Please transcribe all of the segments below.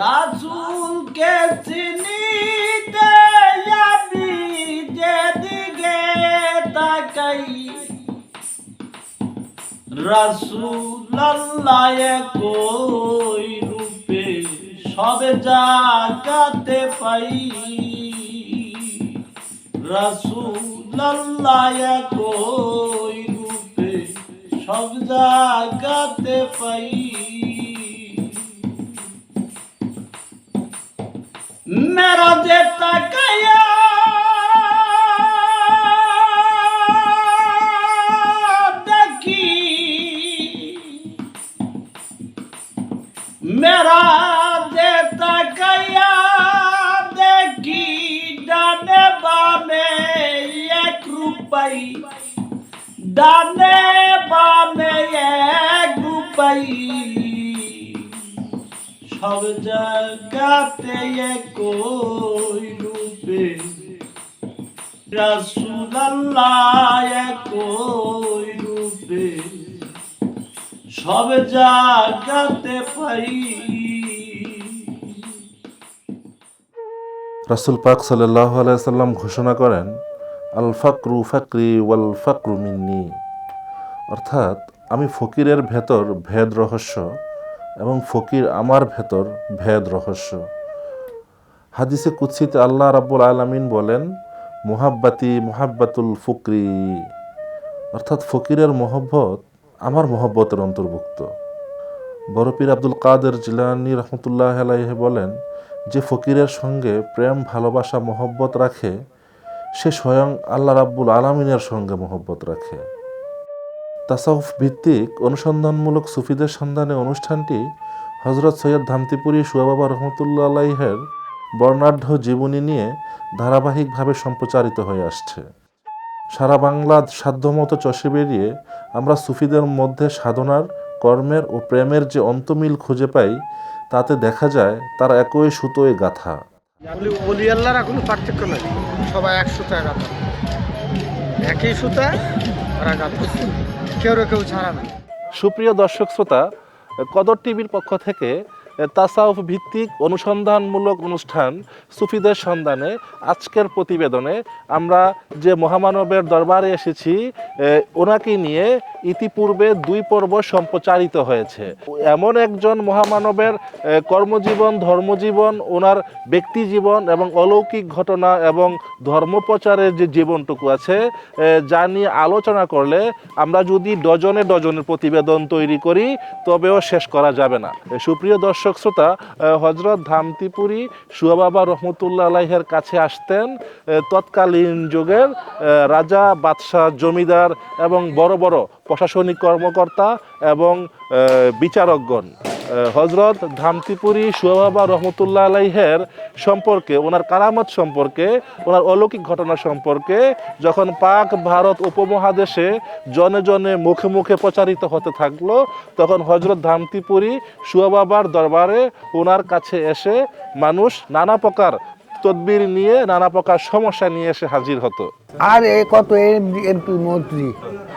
রাসুলকে চিনিতে আমি যেদিকে তাকাই। রাসুল্লাহ কই রূপে সবে জাগাতে পাই। রাসুল্লাহ কই রূপে সব জাগাতে পাই। মেরা যে তাকায়া দেখি মেরা যে তাকায়া দেখি ডানে বামে এক রূপাই ডানে বামে এক রূপাই সব জায়গাতে একই রূপে। একই রূপে। সব পাই। রাসুল পাক সাল্লাহ আলাইসাল্লাম ঘোষণা করেন আল ফাকরু ফাকরি ওয়াল ফাকরু মিন্নি। অর্থাৎ আমি ফকিরের ভেতর ভেদ রহস্য এবং ফকির আমার ভেতর ভেদ রহস্য। হাদিসে কুৎসিতে আল্লাহ রাব্বুল আলামিন বলেন, মোহাব্বাতি মোহাব্বাতুল ফুকরি। অর্থাৎ ফকিরের মহব্বত আমার মহব্বতের অন্তর্ভুক্ত। বরপীর আব্দুল কাদের জিলানি রহমতুল্লাহ আলাইহে বলেন, যে ফকিরের সঙ্গে প্রেম, ভালোবাসা, মহব্বত রাখে, সে স্বয়ং আল্লাহ রাব্বুল আলমিনের সঙ্গে মহব্বত রাখে। তাসাউফ ভিত্তিক অনুসন্ধানমূলক সুফিদের সন্ধানে অনুষ্ঠানটি হজরত সৈয়দ ধামতিপুরী সুয়াবাবা রহমতুল্লা আলাইহের বর্ণাঢ্য জীবনী নিয়ে ধারাবাহিকভাবে সম্প্রচারিত হয়ে আসছে। সারা বাংলা সাধ্যমতো চষে বেরিয়ে আমরা সুফিদের মধ্যে সাধনার, কর্মের ও প্রেমের যে অন্তমিল খুঁজে পাই, তাতে দেখা যায় তার একই সুতোয় গাথা। কোনো পার্থক্য নাই। সবাই এক সুতায় গাঁথা। একই সুতা ওরা গাঁথা। কেউ কেউ ছাড়া না। সুপ্রিয় দর্শক শ্রোতা কদর টিভির পক্ষ থেকে তাসাউফ ভিত্তিক অনুসন্ধানমূলক অনুষ্ঠান সুফিদের সন্ধানে আজকের প্রতিবেদনে আমরা যে মহামানবের দরবারে এসেছি ওনাকে নিয়ে ইতিপূর্বে দুই পর্ব সম্প্রচারিত হয়েছে। এমন একজন মহামানবের কর্মজীবন, ধর্মজীবন, ওনার ব্যক্তি জীবন এবং অলৌকিক ঘটনা এবং ধর্মপ্রচারের যে জীবনটুকু আছে যা নিয়ে আলোচনা করলে আমরা যদি ডজনে ডজনের প্রতিবেদন তৈরি করি, তবেও শেষ করা যাবে না। সুপ্রিয় দর্শক শ্রোতা হজরত ধামতিপুরি সুয়াবাবা রহমতুল্লাহ আলাইহের কাছে আসতেন তৎকালীন যুগের রাজা, বাদশাহ, জমিদার এবং বড় বড় প্রশাসনিক কর্মকর্তা এবং বিচারকগণ। হজরত ধামতিপুরি সুয়াবাবা রহমতুল্লাহ আলাইহের সম্পর্কে, ওনার কারামত সম্পর্কে, ওনার অলৌকিক ঘটনা সম্পর্কে যখন পাক ভারত উপমহাদেশে জনে জনে মুখে মুখে প্রচারিত হতে থাকল, তখন হজরত ধামতিপুরি সুয়াবাবার দরবারে ওনার কাছে এসে মানুষ নানা প্রকার তদবির নিয়ে, নানা প্রকার সমস্যা নিয়ে এসে হাজির হতো। আর এ কত এমপি মন্ত্রী?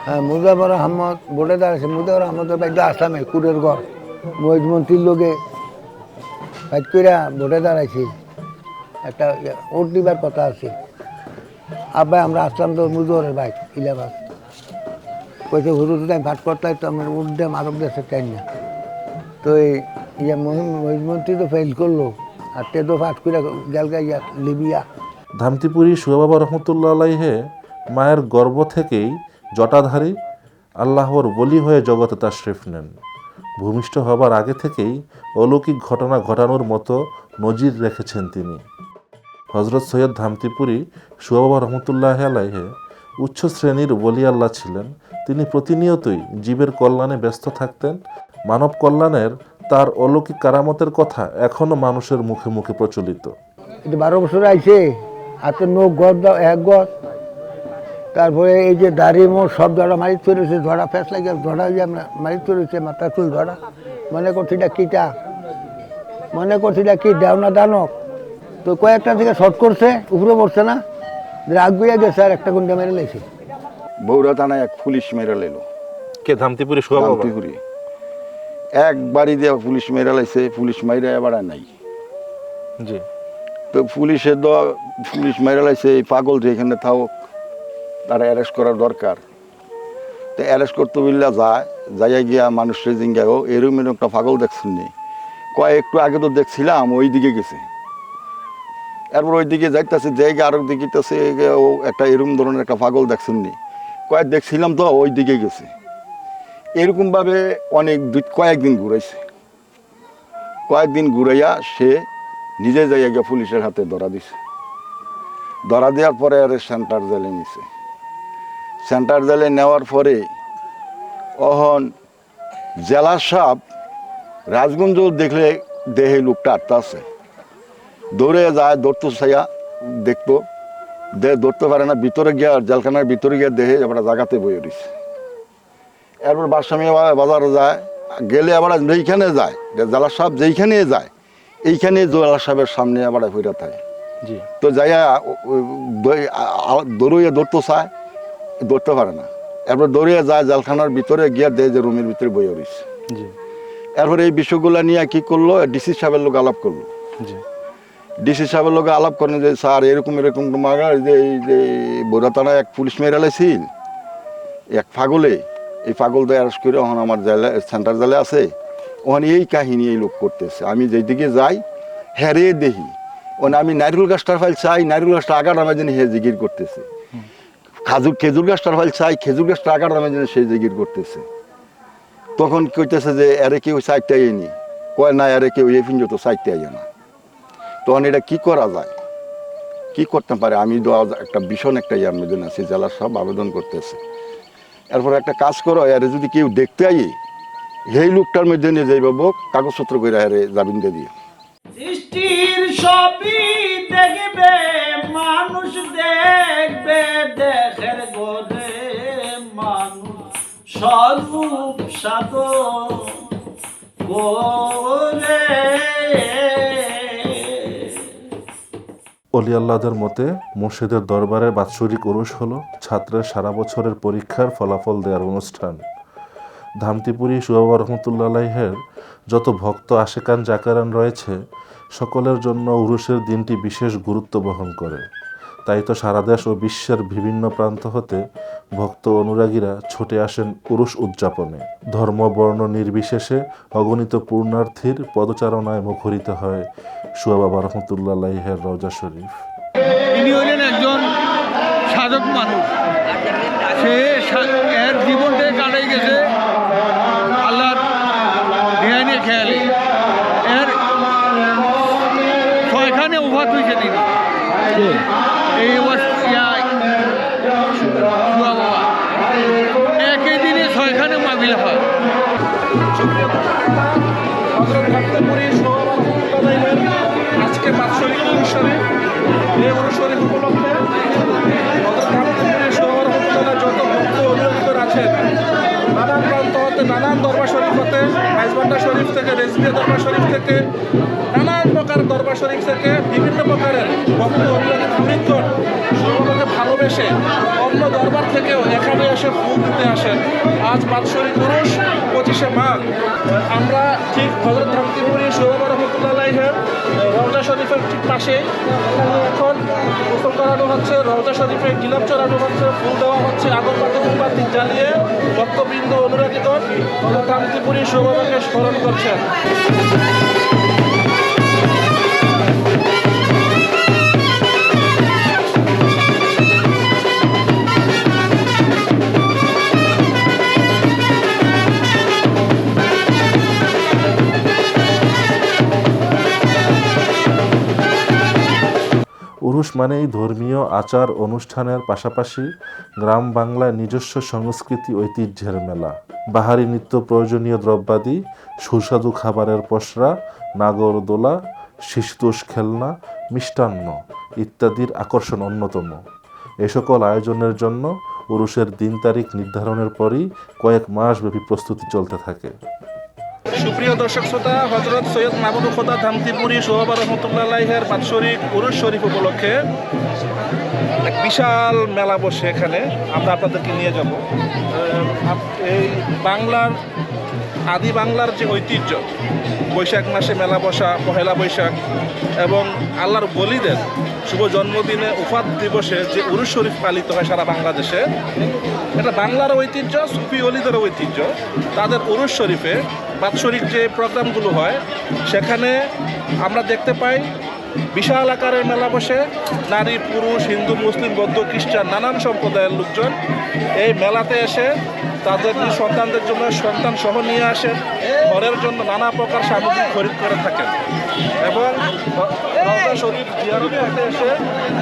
হ্যাঁ মুজাফর আহমদ দাঁড়াচ্ছে মুজাফর আহমদের আসামে কুড়ের ঘর। মহিজ মন্ত্রীর লোকে বাইক কইরা ভোটে দাঁড়াইছি। একটা ওট দিবার কথা আছে। আব্বাই আমরা আসলাম তো মুজোরের বাইক ইলাবাস কইছে হুরু তো ভাট করতে তো আমার উঠ দিয়ে মারক দেশে চাই না? তো এই ইয়া মহিম মহিজ মন্ত্রী তো ফেল করল। আর তে তো ফাট করে গেল গা ইয়া, লিবিয়া। ধামতিপুরি সুয়াবাবা রহমতুল্লাহ আলাইহে মায়ের গর্ভ থেকেই জটাধারী আল্লাহর বলি হয়ে জগতে তাশরিফ নেন। ভূমিষ্ঠ হবার আগে থেকেই অলৌকিক ঘটনা ঘটানোর মতো নজির রেখেছেন তিনি। হজরত সৈয়দ ধামতিপুরি সুয়াবাবা রহমতুল্লাহ আলাইহে উচ্চ শ্রেণির বলি আল্লাহ ছিলেন। তিনি প্রতিনিয়তই জীবের কল্যাণে ব্যস্ত থাকতেন। মানব কল্যাণের তার অলৌকিক কারামতের কথা এখনও মানুষের মুখে মুখে প্রচলিত। বারো বছর আইছে, হাতে নখ গদ এক গদ তারপরে এই যে দাড়ি মোট সব ধরা মারি চলেছে ধরা ফেস লাগে ধরা যে আমরা মারি চলেছে মাথা চুল ধরা। মনে করছি এটা কিটা? মনে করছি এটা কি দেওনা দানক তো কয়েকটা থেকে শর্ট করছে উপরে পড়ছে না। রাগ গুইয়া গেছে আর একটা গুন্ডা মেরে লেছে বৌরা থানায় এক পুলিশ মেরে লেলো কে ধামতিপুরি সুয়াবাবা এক বাড়ি দিয়ে পুলিশ মেরে লাইছে পুলিশ মাইরা এবার আর নাই। জি। তো পুলিশের তো পুলিশ মেরে লাইছে এই পাগল যেখানে থাকুক তারা অ্যারেস্ট করার দরকার। তো অ্যারেস্ট করতে বললে যায়, যাইয়া গিয়া মানুষের জিঙ্গাও এরকম এরকম একটা পাগল দেখছেন নি কয়, একটু আগে তো দেখছিলাম, ওই দিকে গেছে। এরপর ওই দিকে যাইতেছে জায়গা আরও দিকে ও একটা এরকম ধরনের একটা পাগল দেখছেন নি কয়েক দেখছিলাম তো, ওই দিকে গেছে। এরকমভাবে অনেক দুই, কয়েকদিন ঘুরাইছে। কয়েকদিন ঘুরাইয়া সে নিজে যাইয়া গিয়া পুলিশের হাতে ধরা দিছে। ধরা দেওয়ার পরে আরে সেন্টার জেলে নিছে। সেন্টার জেলে নেওয়ার পরে অহন জেলা সাপ রাজগঞ্জ দেখলে দেহে লোকটা আটটা আছে। দৌড়ে যায় দৌড়তে চাইয়া দেখতো দে দৌড়তে পারে না ভিতরে গিয়া জেলখানার ভিতরে গিয়া দেহে আবার জায়গাতে বয়ে রয়েছে এরপর বাসামি বাজারে যায় গেলে আবার যেইখানে যায় জেলা সাহেব যেইখানে যায় এইখানে জেলা সাহেবের সামনে আবার হইরা থাকে। তো যাইয়া দৌড়িয়ে দৌড়তে চায়। দৌড়তে পারে না। এরপর দৌড়িয়ে যায় জালখানার ভিতরে গিয়া দেয় যে রুমের ভিতরে বইয়ে রয়েছে। জি। এরপর এই বিষয়গুলো নিয়ে কি করল? ডিসি সাহেবের লোক আলাপ করল। ডিসি সাহেবের লোক আলাপ করেন যে স্যার এরকম এরকম মাগা যে এই যে বোরাতানা এক পুলিশ মেরে লাইছিল এক পাগলে। এই পাগল তো অ্যারেস্ট করে ওখানে আমার জেলা সেন্টার জেলে আছে। ওখানে এই কাহিনী এই লোক করতেছে। আমি যেদিকে যাই হেরে দেখি। ওখানে আমি নারিকেল গাছটার ফাইল চাই নারিকেল গাছটা আগার আমার জন্য হে জিগির করতেছে। খাজুর খেজুর গাছটার ফাইল চাই, খেজুর গাছটা আগার নামে যেন সেই জিগির করতেছে। তখন কইতেছে যে, এরে কেউ সাইডটা নি কয়, না, এরে কেউ, এই পিঞ্জ তো সাইডতে আইয়া না। তখন এটা কি করা যায়? কি করতে পারে? আমি একটা ভীষণ একটা ইয়ার মধ্যে আছি, জেলার সব আবেদন করতেছে। এরপর একটা কাজ করো, এর যদি কেউ দেখতে আই, সেই লোকটার মধ্যে নিয়ে যাইব কাগজপত্র করে আরে জামিন দিয়ে দিয়ে সৃষ্টির সবই দেখবে, মানুষ দেখবে দেখের স্বরূপ করে অলি আল্লাহদের মতে মুর্শিদের দরবারে বাৎসরিক উরুস হলো ছাত্রের সারা বছরের পরীক্ষার ফলাফল দেওয়ার অনুষ্ঠান। ধামতিপুরি সুবাবা রহমতুল্লাহের যত ভক্ত আশেকান জাকারান রয়েছে, সকলের জন্য উরুষের দিনটি বিশেষ গুরুত্ব বহন করে। তাই তো সারা দেশ ও বিশ্বের বিভিন্ন প্রান্ত হতে ভক্ত অনুরাগীরা ছুটে আসেন উরুস উদযাপনে। ধর্ম বর্ণ নির্বিশেষে অগণিত পূর্ণার্থীর পদচারণায় মুখরিত হয় সুয়াবাবা রহমতুল্লাহের রওজা শরীফ। তিনি হলেন একজন সাধক মানুষ। সে সা- এর জীবনটাই কাটাই গেছে আল্লাহর ধ্যানে খেয়ালে। এর ছয়খানে উভাত হয়েছে তিনি। আজকে বাৎসরিক অনুষ্ঠানে এই অনুষ্ঠানের উপলক্ষে যত ভক্ত অভিভাবক আছেন নানান প্রান্ত হতে নানান দরবার শরীফ হতে মাইজবান্ডা শরীফ থেকে রেজবিয়া দরবার শরীফ থেকে নানান প্রকার দরবার শরীফ থেকে বিভিন্ন প্রকারের ভক্ত সর্বকে ভালোবেসে অন্য দরবার থেকেও এখানে এসে ফুল দিতে আসেন আজ বাৎসরিক পুরুষ, পঁচিশে মাঘ। আমরা ঠিক হজরত ধামতিপুরি সৌরভ রহমতুল্লাহের রওজা শরীফের ঠিক পাশে এখানে গোসল করানো হচ্ছে রওজা শরীফে গিলাপ চড়ানো হচ্ছে ফুল দেওয়া হচ্ছে আগরবাতি মোমবাতি জ্বালিয়ে ভক্তবৃন্দ অনুরাগীগণ হজরত ধামতিপুরি সৌরভকে স্মরণ করছেন। উরুস মানেই ধর্মীয় আচার অনুষ্ঠানের পাশাপাশি গ্রাম বাংলায় নিজস্ব সংস্কৃতি ঐতিহ্যের মেলা। বাহারি নিত্য প্রয়োজনীয় দ্রব্যাদি, সুস্বাদু খাবারের পসরা নাগরদোলা শিশুতোষ খেলনা, মিষ্টান্ন ইত্যাদির আকর্ষণ অন্যতম। এ সকল আয়োজনের জন্য পুরুষের দিন তারিখ নির্ধারণের পরই কয়েক মাস ব্যাপী প্রস্তুতি চলতে থাকে। সুপ্রিয় দর্শক শ্রোতা, হজরত সৈয়দ মাহমুদ খোদা ধামতিপুরি সোহাবা রহমতুল্লাহের বাৎসরিক উরুষ শরীফ উপলক্ষে এক বিশাল মেলা বসে এখানে। আমরা আপনাদেরকে নিয়ে যাব। এই বাংলার, আদি বাংলার যে ঐতিহ্য, বৈশাখ মাসে মেলা বসা, পহেলা বৈশাখ, এবং আল্লাহর বলিদের শুভ জন্মদিনে উফাত দিবসে যে উরুস শরীফ পালিত হয় সারা বাংলাদেশে, এটা বাংলার ঐতিহ্য, সুফি অলিদের ঐতিহ্য। তাদের উরুস শরীফে বাৎসরিক যে প্রোগ্রামগুলো হয়, সেখানে আমরা দেখতে পাই বিশাল আকারের মেলা বসে, নারী, পুরুষ, হিন্দু, মুসলিম, বৌদ্ধ, খ্রিস্টান, নানান সম্প্রদায়ের লোকজন এই মেলাতে এসে তাদের সন্তানদের জন্য সন্তান সহ নিয়ে আসেন ঘরের জন্য নানা প্রকার সামগ্রী খরিদ করে থাকেন। এবং রওজা শরীফ এসে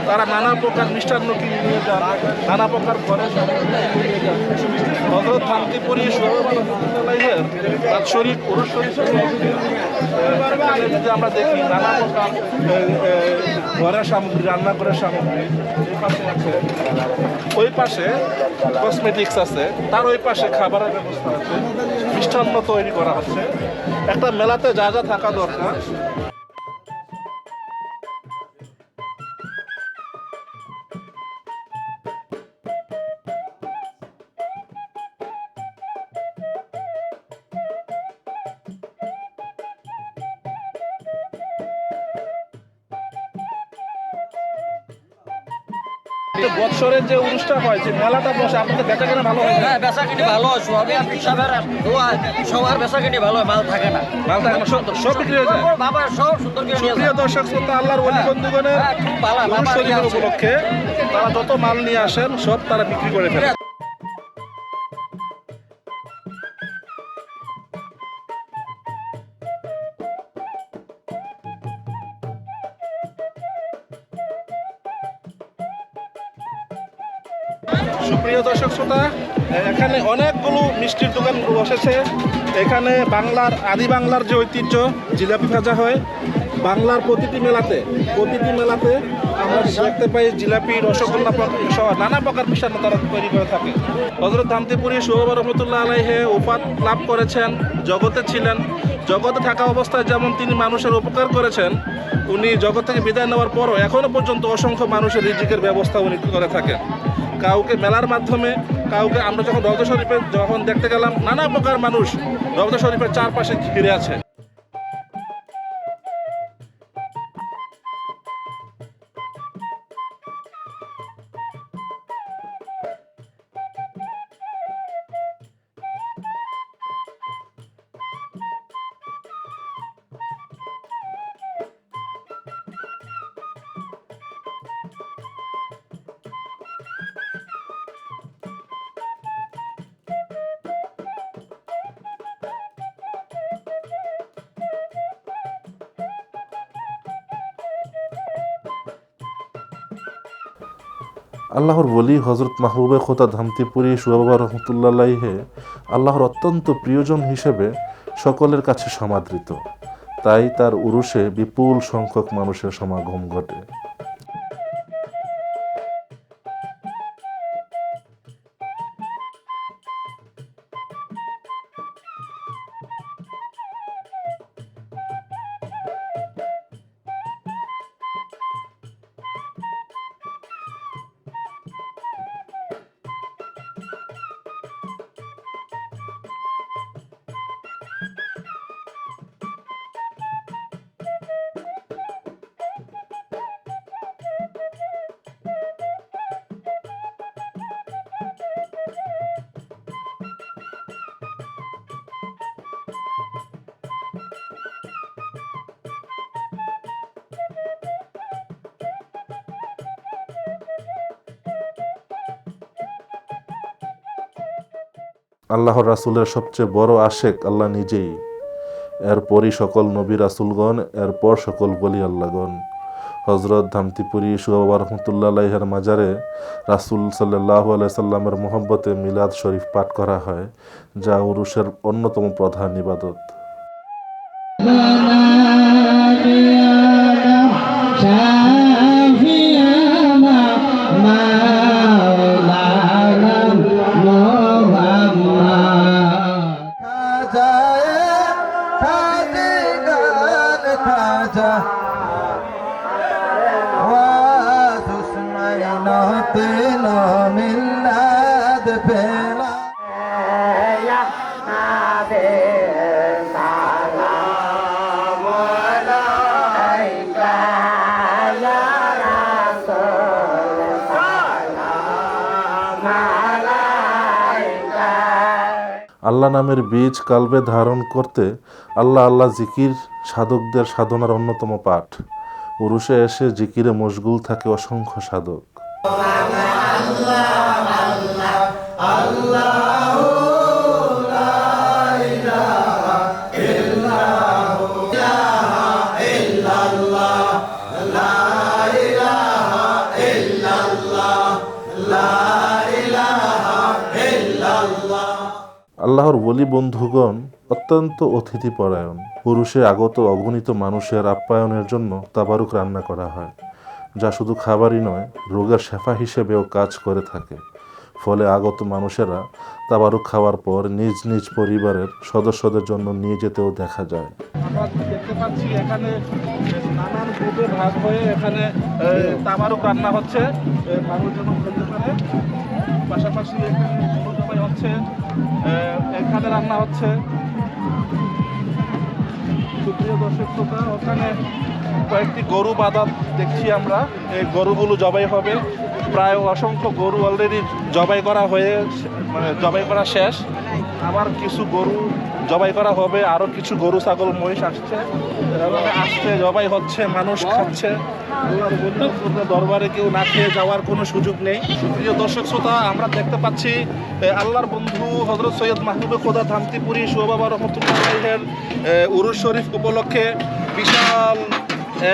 তারা নানা প্রকার মিষ্টান্ন কিনে নিয়ে যান, নানা প্রকার নিয়ে হজরত শান্তিপুরী সোহবালের শরীফ পুরুষ যদি আমরা দেখি, নানা প্রকার ঘরের সামগ্রী, রান্না করার সামগ্রী, এই আছে, ওই পাশে কসমেটিক্স আছে, তার ওই পাশে খাবারের ব্যবস্থা আছে, মিষ্টান্ন তৈরি করা হচ্ছে। একটা মেলাতে যা যা থাকা দরকার বৎসরের যে অনুষ্ঠান হয় যে মেলাটা বসে আপনাদের বেচা কেনা ভালো হয় হ্যাঁ বেচা কিনে ভালো সবই আপনি সবার সবার বেচা কিনে ভালো হয়, মাল থাকে না মাল থাকে না সব সব বিক্রি হয়ে যায় বাবা সব সুন্দর করে নিয়ে সুপ্রিয়। দর্শক শ্রোতা আল্লাহর ওলি বন্ধুগণের হ্যাঁ, নিয়ে আসে। উপলক্ষে তারা যত মাল নিয়ে আসেন সব তারা বিক্রি করে ফেলে এখানে অনেকগুলো মিষ্টির দোকান বসেছে। এখানে বাংলার, আদি বাংলার যে ঐতিহ্য, জিলাপি ভাজা হয়, বাংলার প্রতিটি মেলাতে প্রতিটি মেলাতে আমরা দেখতে পাই জিলাপি, রসগোল্লা সহ নানা প্রকার মিষ্টান্ন তারা তৈরি করে থাকে। হজরত ধামতিপুরি সুহব রহমতুল্লাহ আলাইহে উপাত লাভ করেছেন, জগতে ছিলেন। জগতে থাকা অবস্থায় যেমন তিনি মানুষের উপকার করেছেন, উনি জগৎ থেকে বিদায় নেওয়ার পরও এখনও পর্যন্ত অসংখ্য মানুষের রিজিকের ব্যবস্থা উনি করে থাকেন। কাউকে মেলার মাধ্যমে, কাউকে আমরা যখন রওজা শরীফে যখন দেখতে গেলাম, নানা প্রকার মানুষ রওজা শরীফের চারপাশে ঘিরে আছে। আল্লাহর বলি হজরত মাহবুবে খোতা ধামতিপুরি সুবাবা রহমতুল্লাহে আল্লাহর অত্যন্ত প্রিয়জন হিসেবে সকলের কাছে সমাদৃত। তাই তার উরুষে বিপুল সংখ্যক মানুষের সমাগম ঘটে। আল্লাহর রাসুলের সবচেয়ে বড় আশেক আল্লাহ নিজেই। এরপরই সকল নবী রাসুলগণ, এরপর সকল বলি আল্লাহগণ। হজরত ধামতিপুরি সুবাবা রহমতুল্লাহ মাজারে রাসুল সাল্লাহ আলাইসাল্লামের মোহব্বতে মিলাদ শরীফ পাঠ করা হয়, যা উরুষের অন্যতম প্রধান ইবাদত। আল্লাহ নামের বীজ কালবে ধারণ করতে আল্লাহ আল্লাহ জিকির সাধকদের সাধনার অন্যতম পাঠ। উরুষে এসে জিকিরে মশগুল থাকে অসংখ্য সাধক। আল্লাহর বলি বন্ধুগণ, অত্যন্ত অতিথিপরায়ণ। পুরুষে আগত অগণিত মানুষের আপ্যায়নের জন্য তাবারুক রান্না করা হয়, যা শুধু খাবারই নয়, রোগের শেফা হিসেবেও কাজ করে থাকে। ফলে আগত মানুষেরা তাবারুক খাওয়ার পর নিজ নিজ পরিবারের সদস্যদের জন্য নিয়ে যেতেও দেখা যায়। পাশাপাশি এখানে রান্না হচ্ছে। সুপ্রিয় দর্শক শ্রোতা, ওখানে কয়েকটি গরু বাঁধা দেখছি আমরা। এই গরুগুলো জবাই হবে। প্রায় অসংখ্য গরু অলরেডি জবাই করা হয়ে মানে জবাই করা শেষ। আবার কিছু গরু জবাই করা হবে, আরও কিছু গরু, ছাগল, মহিষ আসছে। আসছে, জবাই হচ্ছে, মানুষ খাচ্ছে। দরবারে কেউ না খেয়ে যাওয়ার কোনো সুযোগ নেই। প্রিয় দর্শক শ্রোতা, আমরা দেখতে পাচ্ছি আল্লাহর বন্ধু হজরত সৈয়দ মাহবুবে খোদা ধামতিপুরি সুবাবা রহমতুল্লাহের উরুস শরীফ উপলক্ষে বিশাল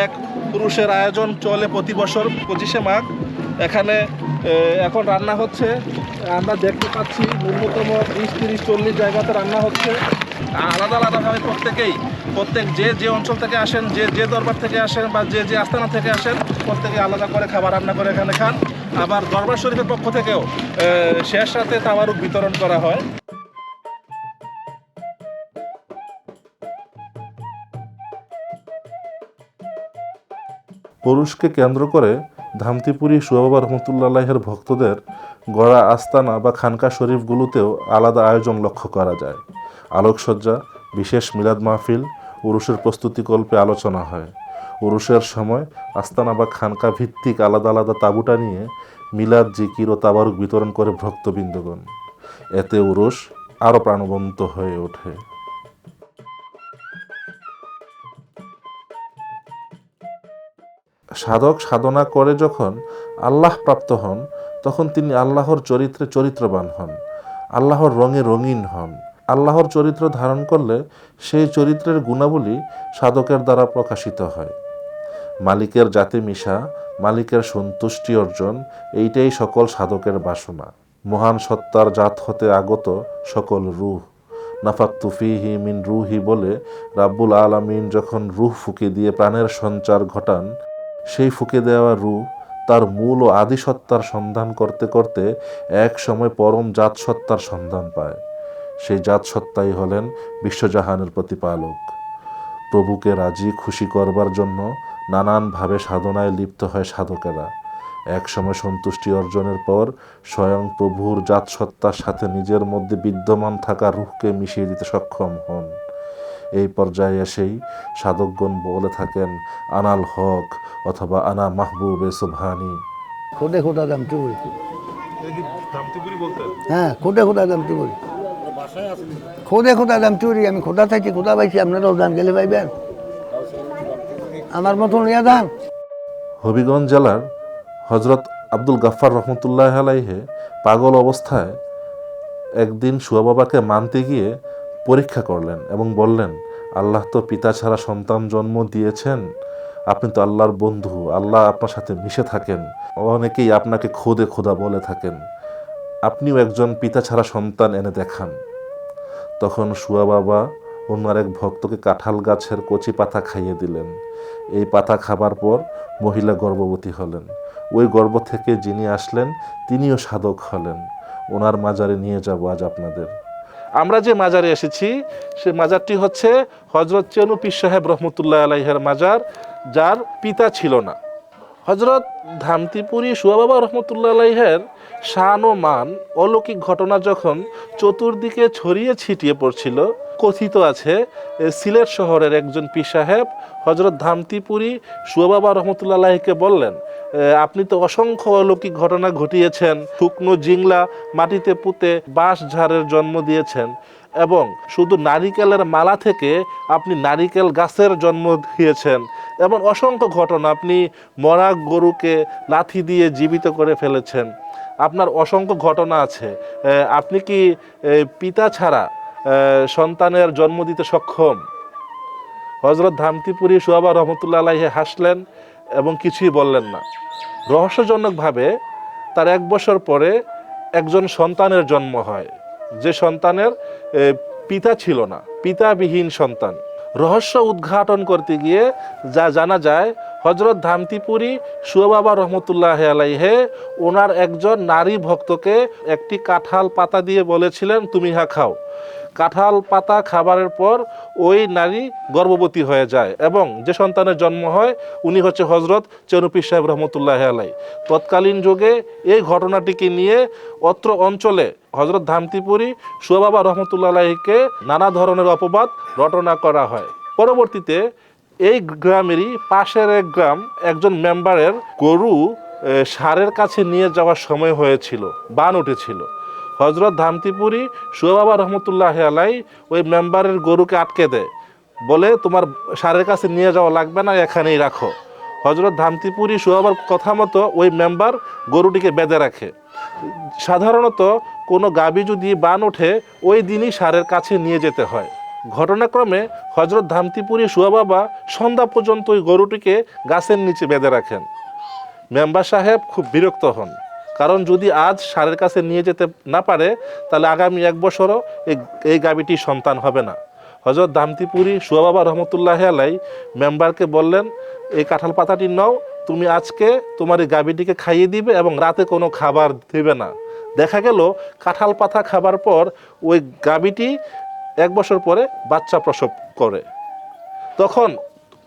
এক পুরুষের আয়োজন চলে প্রতি বছর পঁচিশে মাঘ। এখানে এখন রান্না হচ্ছে। আমরা দেখতে পাচ্ছি ন্যূনতম বিশ তিরিশ চল্লিশ জায়গাতে রান্না হচ্ছে। আলাদা আলাদাভাবে প্রত্যেকেই প্রত্যেক যে যে অঞ্চল থেকে আসেন যে যে দরবার থেকে আসেন বা যে যে আস্তানা থেকে আসেন প্রত্যেকে আলাদা করে খাবার রান্না করে এখানে খান। আবার দরবার শরীফের পক্ষ থেকেও শেষ রাতে তাবারুক বিতরণ করা হয়। পুরুষকে কেন্দ্র করে ধামতিপুরি সুবাবা রহমতুল্লাহের ভক্তদের গড়া আস্তানা বা খানকা শরীফগুলোতেও আলাদা আয়োজন লক্ষ্য করা যায়। আলোকসজ্জা, বিশেষ মিলাদ মাহফিল উরুষের প্রস্তুতিকল্পে আলোচনা হয়। উরুষের সময় আস্তানা বা খানকা ভিত্তিক আলাদা আলাদা তাবুটা নিয়ে মিলাদ, জিকির ও তাবারুক বিতরণ করে ভক্তবৃন্দগণ। এতে উরুষ আরও প্রাণবন্ত হয়ে ওঠে। সাধক সাধনা করে যখন আল্লাহ প্রাপ্ত হন তখন তিনি আল্লাহর চরিত্রে চরিত্রবান হন, আল্লাহর রঙে রঙিন হন। আল্লাহর চরিত্র ধারণ করলে সেই চরিত্রের গুণাবলী সাধকের দ্বারা প্রকাশিত হয়। মালিকের জাতি মিশা, মালিকের সন্তুষ্টি অর্জন, এইটাই সকল সাধকের বাসনা। মহান সত্তার জাত হতে আগত সকল রূহ। নাফাক তুফিহি মিন রুহি বলে রাব্বুল আলামিন যখন রুহ ফুকে দিয়ে প্রাণের সঞ্চার ঘটান, সেই ফুকে দেওয়া রূপ তার মূল ও আদি সত্তার সন্ধান করতে করতে এক সময় পরম জাত সত্তার সন্ধান পায়। সেই জাত সত্তাই হলেন বিশ্বজাহানের প্রতিপালক। প্রভুকে রাজি খুশি করবার জন্য নানানভাবে সাধনায় লিপ্ত হয় সাধকেরা। এক সময় সন্তুষ্টি অর্জনের পর স্বয়ং প্রভুর জাত সত্তার সাথে নিজের মধ্যে বিদ্যমান থাকা রুহকে মিশিয়ে দিতে সক্ষম হন। এই পর্যায়ে এসেই সাধকগণ বলে থাকেন আনাল হক অথবা আনা মাহবুবে সুবহানি। খোদে খোদা দাম চুরি হ্যাঁ খোদে খোদা দাম চুরি খোদে খোদা দাম চুরি আমি খোদা থাকি খোদা পাইছি আপনারাও দান গেলে পাইবেন। আমার মতন ইয়া দান হবিগঞ্জ জেলার হজরত আব্দুল গাফফার রহমতুল্লাহ আলাইহে পাগল অবস্থায় একদিন শুয়া বাবাকে মানতে গিয়ে পরীক্ষা করলেন এবং বললেন, আল্লাহ তো পিতা ছাড়া সন্তান জন্ম দিয়েছেন। আপনি তো আল্লাহর বন্ধু, আল্লাহ আপনার সাথে মিশে থাকেন। অনেকেই আপনাকে খোদে খোদা বলে থাকেন। আপনিও একজন পিতা ছাড়া সন্তান এনে দেখান। তখন শুয়া বাবা অন্য এক ভক্তকে কাঁঠাল গাছের কচি পাতা খাইয়ে দিলেন। এই পাতা খাবার পর মহিলা গর্ভবতী হলেন। ওই গর্ভ থেকে যিনি আসলেন, তিনিও সাধক হলেন। ওনার মাজারে নিয়ে যাব আজ আপনাদের। আমরা যে মাজারে এসেছি, সে মাজারটি হচ্ছে হজরত চেনু সাহেব রহমতুল্লাহ আলাইহের মাজার, যার পিতা ছিল না। হজরত ধামতিপুরি সুয়াবাবা রহমতুল্লাহ আলাইহের শান ও মান অলৌকিক ঘটনা যখন চতুর্দিকে ছড়িয়ে ছিটিয়ে পড়ছিল, কথিত আছে সিলেট শহরের একজন পীর সাহেব হজরত ধামতিপুরি সুয়াবাবা রহমতুল্লাহ আলাইকে বললেন আপনি তো অসংখ্য অলৌকিক ঘটনা ঘটিয়েছেন, শুকনো জিংলা মাটিতে পুঁতে বাঁশ ঝাড়ের জন্ম দিয়েছেন এবং শুধু নারিকেলের মালা থেকে আপনি নারিকেল গাছের জন্ম দিয়েছেন এবং অসংখ্য ঘটনা আপনি মরা গরুকে লাথি দিয়ে জীবিত করে ফেলেছেন। আপনার অসংখ্য ঘটনা আছে। আপনি কি পিতা ছাড়া সন্তানের জন্ম দিতে সক্ষম? হজরত ধামতিপুরি সুয়াবা রহমতুল্লাহ আলাইহি হাসলেন এবং কিছুই বললেন না। রহস্যজনকভাবে তার এক বছর পরে একজন সন্তানের জন্ম হয়। যে সন্তানের পিতা ছিল না, পিতাবিহীন সন্তান। রহস্য উদ্ঘাটন করতে গিয়ে যা জানা যায় হজরত ধামতিপুরি সুয়াবাবা রহমতুল্লাহ আলাইহে ওনার একজন নারী ভক্তকে একটি কাঁঠাল পাতা দিয়ে বলেছিলেন, তুমি হা খাও। কাঁঠাল পাতা খাবারের পর ওই নারী গর্ভবতী হয়ে যায় এবং যে সন্তানের জন্ম হয়, উনি হচ্ছে হজরত চেনুপি সাহেব রহমতুল্লাহ আলাই তৎকালীন যুগে এই ঘটনাটিকে নিয়ে অত্র অঞ্চলে হজরত ধামতিপুরি সুবাবা রহমতুল্লাহ আলাইকে নানা ধরনের অপবাদ রটনা করা হয়। পরবর্তীতে এই গ্রামেরই পাশের এক গ্রাম একজন মেম্বারের গরু সারের কাছে নিয়ে যাওয়ার সময় হয়েছিল, বান উঠেছিল। হজরত ধামতিপুরি সুবাবা রহমতুল্লাহ আলাই ওই মেম্বারের গরুকে আটকে দেয় বলে তোমার সারের কাছে নিয়ে যাওয়া লাগবে না, এখানেই রাখো। হজরত ধামতিপুরি সুবাবার কথা মতো ওই মেম্বার গরুটিকে বেঁধে রাখে। সাধারণত কোনো গাবি যদি বান ওঠে, ওই দিনই সারের কাছে নিয়ে যেতে হয়। ঘটনাক্রমে হজরত ধামতিপুরি সুয়াবাবা সন্ধ্যা পর্যন্ত ওই গরুটিকে গাছের নিচে বেঁধে রাখেন। মেম্বার সাহেব খুব বিরক্ত হন। কারণ যদি আজ সারের কাছে নিয়ে যেতে না পারে, তাহলে আগামী এক বছরও এই এই গাবিটি সন্তান হবে না। হজরত দামতিপুরি সুয়াবাবা রহমতুল্লাহ আলাই মেম্বারকে বললেন, এই কাঁঠাল পাতাটি নাও, তুমি আজকে তোমার এই গাবিটিকে খাইয়ে দিবে এবং রাতে কোনো খাবার দেবে না। দেখা গেল, কাঁঠাল পাতা খাবার পর ওই গাবিটি এক বছর পরে বাচ্চা প্রসব করে। তখন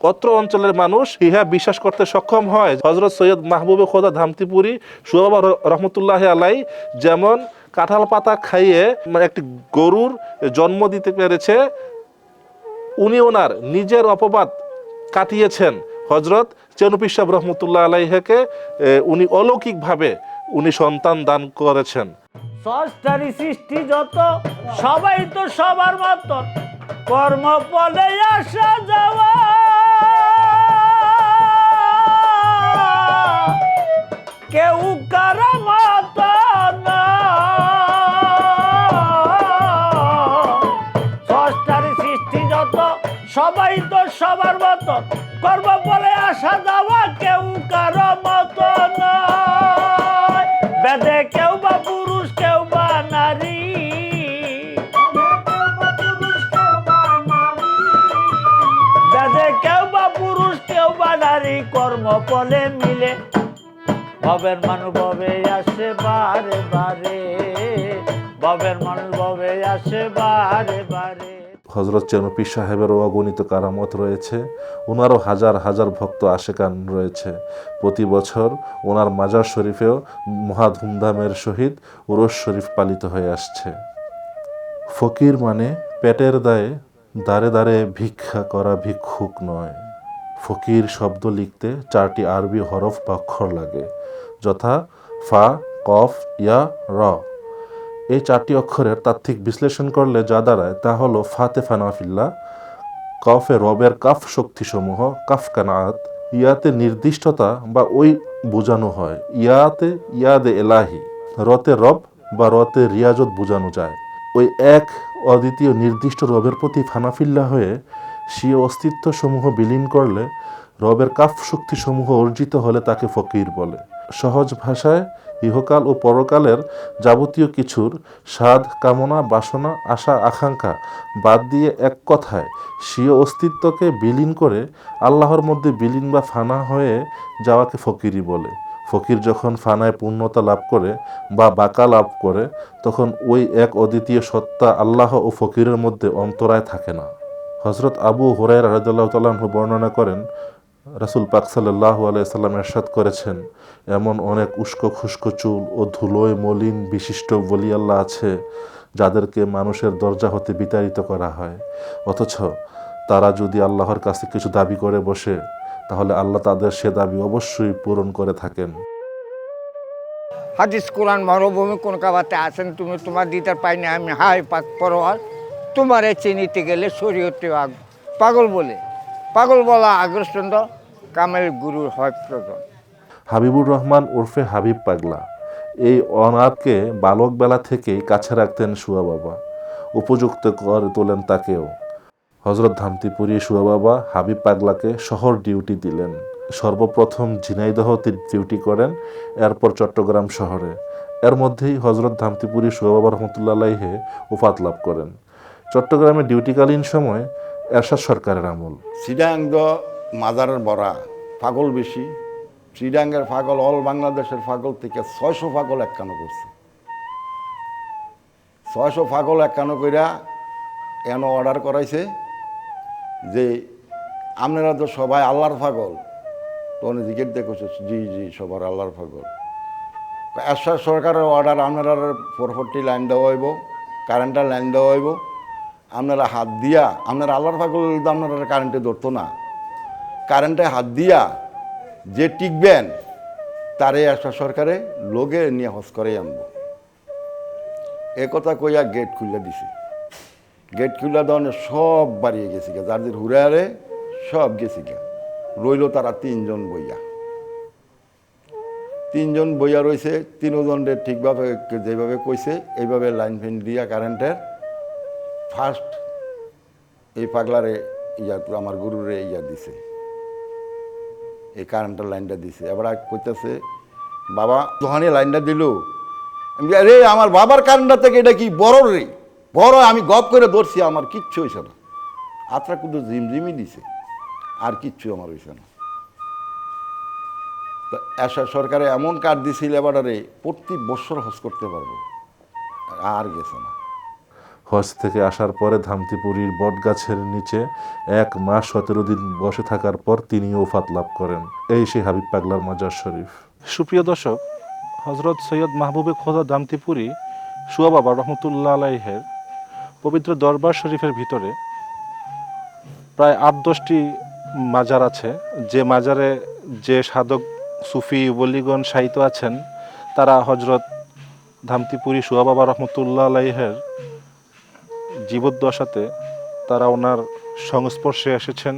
অত্র অঞ্চলের মানুষ ইহা বিশ্বাস করতে সক্ষম হয়। হজরত সৈয়দ মাহবুবে খোদা ধামতিপুরি সুবাবা রহমতুল্লাহ আলাই যেমন কাঁঠাল পাতা খাইয়ে মানে একটি গরুর জন্ম দিতে পেরেছে, উনি ওনার নিজের অপবাদ কাটিয়েছেন। হজরত চেনুপিস রহমতুল্লাহ আলাইহাকে উনি অলৌকিকভাবে উনি সন্তান দান করেছেন। সৃষ্টি যত, সবাই তো সবার মতন। কর্ম ফলে আসা যাওয়া কেউ কারও মত না সৃষ্টি যত, সবাই তো সবার মতন কর্ম বলে আসা যাওয়া কেউ কারও মত বেদে কেউ বা পুরুষ, কেউ বা নারী। বেদে কেউ বা পুরুষ, কেউ বা নারী কর্ম ফলে মিলে। ভবের মানুষ ভবে আসে বারে বারে, ভবের মানুষ ভবে আসে বারে বারে। হজরত চেনপি সাহেবেরও অগণিত কারামত রয়েছে ওনারও হাজার হাজার ভক্ত আশেকান রয়েছে। প্রতি বছর ওনার মাজার শরীফেও মহা ধুমধামের সহিত উরস শরীফ পালিত হয়ে আসছে। ফকির মানে পেটের দায়ে দাঁড়ে দাঁড়ে ভিক্ষা করা ভিক্ষুক নয়। ফকির শব্দ লিখতে চারটি আরবি হরফ বা অক্ষর লাগে। যথা, ফা, কফ, ইয়া, র। এই চারটি অক্ষরের তাত্ত্বিক বিশ্লেষণ করলে যা দাঁড়ায় তা হলো ফাতে ফানাফিল্লা কফে রবের কাফ শক্তিসমূহ কাফ কানাত ইয়াতে নির্দিষ্টতা বা ওই বোঝানো হয়। ইয়াতে ইয়াদে এলাহি, রতে রব বা রতে রিয়াজত বোঝানো যায়। ওই এক অদ্বিতীয় নির্দিষ্ট রবের প্রতি ফানাফিল্লা হয়ে স্বীয় অস্তিত্ব সমূহ বিলীন করলে রবের কাফ শক্তিসমূহ অর্জিত হলে তাকে ফকির বলে। সহজ ভাষায় ইহকাল ও পরকালের যাবতীয় কিছুর স্বাদ, কামনা, বাসনা, আশা, আকাঙ্ক্ষা বাদ দিয়ে এক কথায় স্বীয় অস্তিত্বকে বিলীন করে আল্লাহর মধ্যে বিলীন বা ফানা হয়ে যাওয়াকে ফকিরি বলে। ফকির যখন ফানায় পূর্ণতা লাভ করে বা বাঁকা লাভ করে, তখন ওই এক অদ্বিতীয় সত্তা আল্লাহ ও ফকিরের মধ্যে অন্তরায় থাকে না। হজরত আবু হুরাই রাজাল্লাহ তাল্লাহ বর্ণনা করেন রাসুল পাক সাল্লাহ আলাইসাল্লাম এরশাদ করেছেন, এমন অনেক উস্কো খুস্কো চুল ও ধুলোয় মলিন বিশিষ্ট বলিয়াল্লাহ আছে, যাদেরকে মানুষের দরজা হতে বিতাড়িত করা হয়। অথচ তারা যদি আল্লাহর কাছে কিছু দাবি করে বসে, তাহলে আল্লাহ তাদের সে দাবি অবশ্যই পূরণ করে থাকেন। হাদিস কোরআন মরুভূমি কোন কাবাতে আছেন, তুমি তোমার দিদার পাইনি, আমি হাই পাক পরোয়ার, তোমারে চিনিতে গেলে শরীয়তে পাগল বলে। পাগল বলা আগ্রচন্দ্র কামেল গুরুর হয় প্রয়োজন হাবিবুর রহমান ওরফে হাবিব পাগলা। এই অনাথকে বালক বেলা থেকেই কাছে রাখতেন শুয়া বাবা। উপযুক্ত করে তোলেন তাকেও। হজরত ধামতিপুরি শুয়া বাবা হাবিব পাগলাকে শহর ডিউটি দিলেন। সর্বপ্রথম ঝিনাইদহতে ডিউটি করেন এরপর চট্টগ্রাম শহরে। এর মধ্যেই হজরত ধামতিপুরি শুয়া বাবা রহমতুল্লাহে উপাত লাভ করেন। চট্টগ্রামে ডিউটিকালীন সময় এরশাদ সরকারের আমল। চিডাঙ্গ মাজারের বড়া পাগল বেশি। চিডাঙ্গের পাগল, অল বাংলাদেশের পাগল থেকে ছয়শো পাগল একখানো করছে। ছয়শো পাগল একখানো কইরা এন অর্ডার করাইছে যে আপনারা তো সবাই আল্লাহর পাগল। তখন জিজ্ঞেস দেখেছে জি জি, সবার আল্লাহর পাগল। এরশাদ সরকারের অর্ডার আপনারা ফোরফোরটি লাইন দেওয়া হইব কারেন্টের লাইন দেওয়া হইব। আপনারা হাত দিয়া, আপনারা আল্লাহর পাগল আপনারা কারেন্টে ধরতো না। কারেন্টে হাত দিয়া যে টিকবেন, তারে একটা সরকারে লোকে নিয়ে হস করে আনব। এ কথা কইয়া গেট খুলে দিছে। গেট খুলে দেওয়ানে সব বাড়িয়ে গেছি গে যাদের হুড়ে আরে সব গেছি গে রইল তারা তিনজন বইয়া। তিনজন বইয়া রয়েছে তিনজনের ঠিকভাবে যেভাবে কইছে, এইভাবে লাইন ফেন দিয়া কারেন্টের ফার্স্ট এই পাগলারে ইয়া আমার গুরুরে ইয়া দিছে। এই কারেন্টের লাইনটা দিছে। এবার কইতেছে, বাবা, যখনই লাইনটা দিল, আমি আরে, আমার বাবার কারেন্টটা থেকে এটা কি বড় রে? বড়, আমি গপ করে ধরছি, আমার কিচ্ছু হয়েছে না। আত্রা কিন্তু ঝিমঝিমি দিছে, আর কিচ্ছু আমার হয়েছে না। তো এসা সরকারে এমন কার্ড দিছিল এবারে প্রতি বছর হজ করতে পারব, আর গেছে না। হজ থেকে আসার পরে ধামতিপুরীর বটগাছের নিচে এক মাস সতেরো দিন বসে থাকার পর তিনিও ওফাত লাভ করেন। এই সেই হাবিব পাগলার মাজার শরীফ। সুপ্রিয় দর্শক, হজরত সৈয়দ মাহবুবে খোদা দামতিপুরি সুয়া বাবা রহমতুল্লাহ আলাইহের পবিত্র দরবার শরীফের ভিতরে প্রায় আট দশটি মাজার আছে। যে মাজারে যে সাধক সুফি বলিগণ সাহিত্য আছেন, তারা হজরত ধামতিপুরি সুয়া বাবা রহমতুল্লাহ আলাইহের জীবদ্দশাতে তারা ওনার সংস্পর্শে এসেছেন।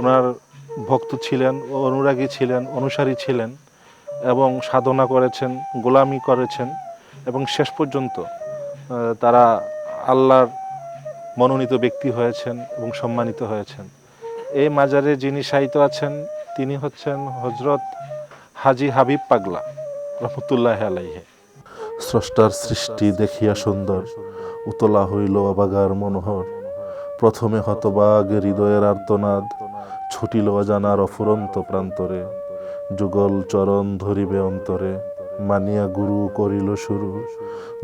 ওনার ভক্ত ছিলেন ও অনুরাগী ছিলেন, অনুসারী ছিলেন এবং সাধনা করেছেন, গোলামি করেছেন এবং শেষ পর্যন্ত তারা আল্লাহর মনোনীত ব্যক্তি হয়েছেন এবং সম্মানিত হয়েছেন। এই মাজারে যিনি সাহিত্য আছেন, তিনি হচ্ছেন হজরত হাজি হাবিব পাগলা, রহমতুল্লাহ আলাইহে। স্রষ্টার সৃষ্টি দেখিয়া সুন্দর। উতলা হইল অবাগার মনোহর। প্রথমে হতবাগ হৃদয়ের আর্তনাদ, ছুটিল অজানার অফুরন্ত প্রান্তরে। যুগল চরণ ধরিবে অন্তরে, মানিয়া গুরু করিল শুরু।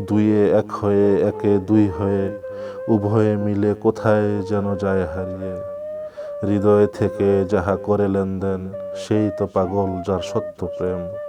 দুইয়ে এক হয়ে, একে দুই হয়ে, উভয়ে মিলে কোথায় যেন যায় হারিয়ে। হৃদয় থেকে যাহা করে লেনদেন, সেই তো পাগল যার সত্য প্রেম।